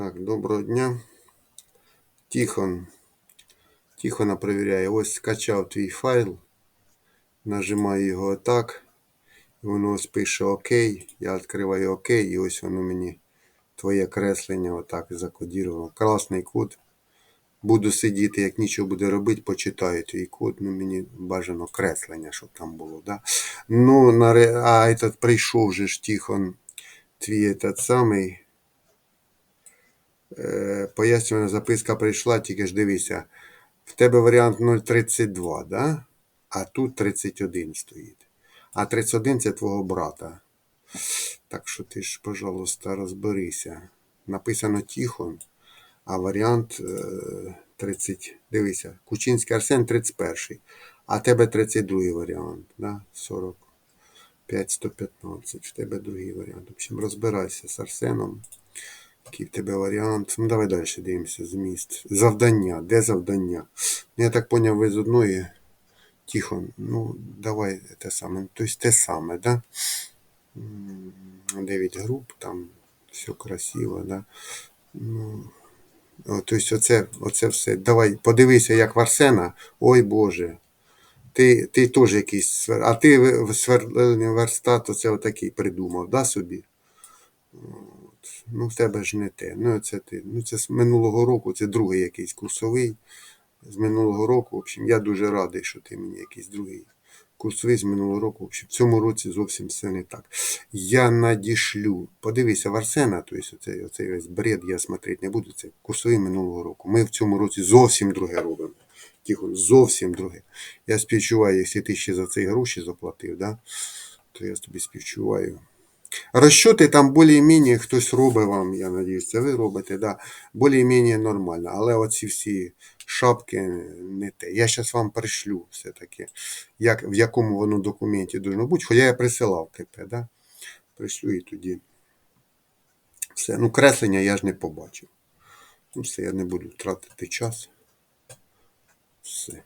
Так, доброго дня. Тихон. Тихона перевіряє. Ось скачав твій файл. Нажимаю його отак. І воно ось пише ОК. Я відкриваю ОК і ось воно мені твоє креслення отак закодіровано. Красний код. Буду сидіти, як нічого буде робити, почитаю твій код. Ну, мені бажано креслення, щоб там було. Да? Ну, на а этот прийшов же ж Тихон, твій этот самий. Е, Пояснювальна записка прийшла, тільки ж дивися. В тебе варіант 032, да? а тут 31 стоїть. А 31 це твого брата. Так що ти ж, пожалуйста, розберися. Написано Тихон, а варіант е, 30. Дивися, Кучинський Арсен 31. А тебе 32 варіант. Да? 45, 115. В тебе другий варіант. В общем, розбирайся з Арсеном. Який в тебе варіант? Ну, давай далі дивимося. Зміст. Завдання. Де завдання? Ну, я так поняв, ви з одної. Тихо. Ну, давай те саме. Тобто те саме, да? 9 груп, там все красиво, да? Ну, тобто оце, оце все. Давай, подивися, як в Арсена. Ой Боже. Ти, ти теж якийсь. А ти верстат оце отакий придумав, да, собі? Ну, в тебе ж не те. Ну, це ти. Ну, це з минулого року, це другий якийсь курсовий. З минулого року, в общем, я дуже радий, що ти мені якийсь другий курсовий з минулого року. В общем, в цьому році зовсім все не так. Я надішлю. Подивися в Арсена, тобто оцей, оцей весь бред я смотрети не буду. Це курсовий минулого року. Ми в цьому році зовсім друге робимо. Тихо, зовсім друге. Я співчуваю, якщо ти ще за це гроші заплатив, да? то я тобі співчуваю. Розчоти там більш-менш хтось робить вам, я надіюсь, ви робите, да, більш-менш нормально. Але оці всі шапки не те. Я зараз вам пришлю все-таки, як, в якому воно документі должно бути, хоча я присилав КП, да? пришлю і тоді. Все. Ну, креслення я ж не побачив. Ну, все, я не буду тратити час. Все.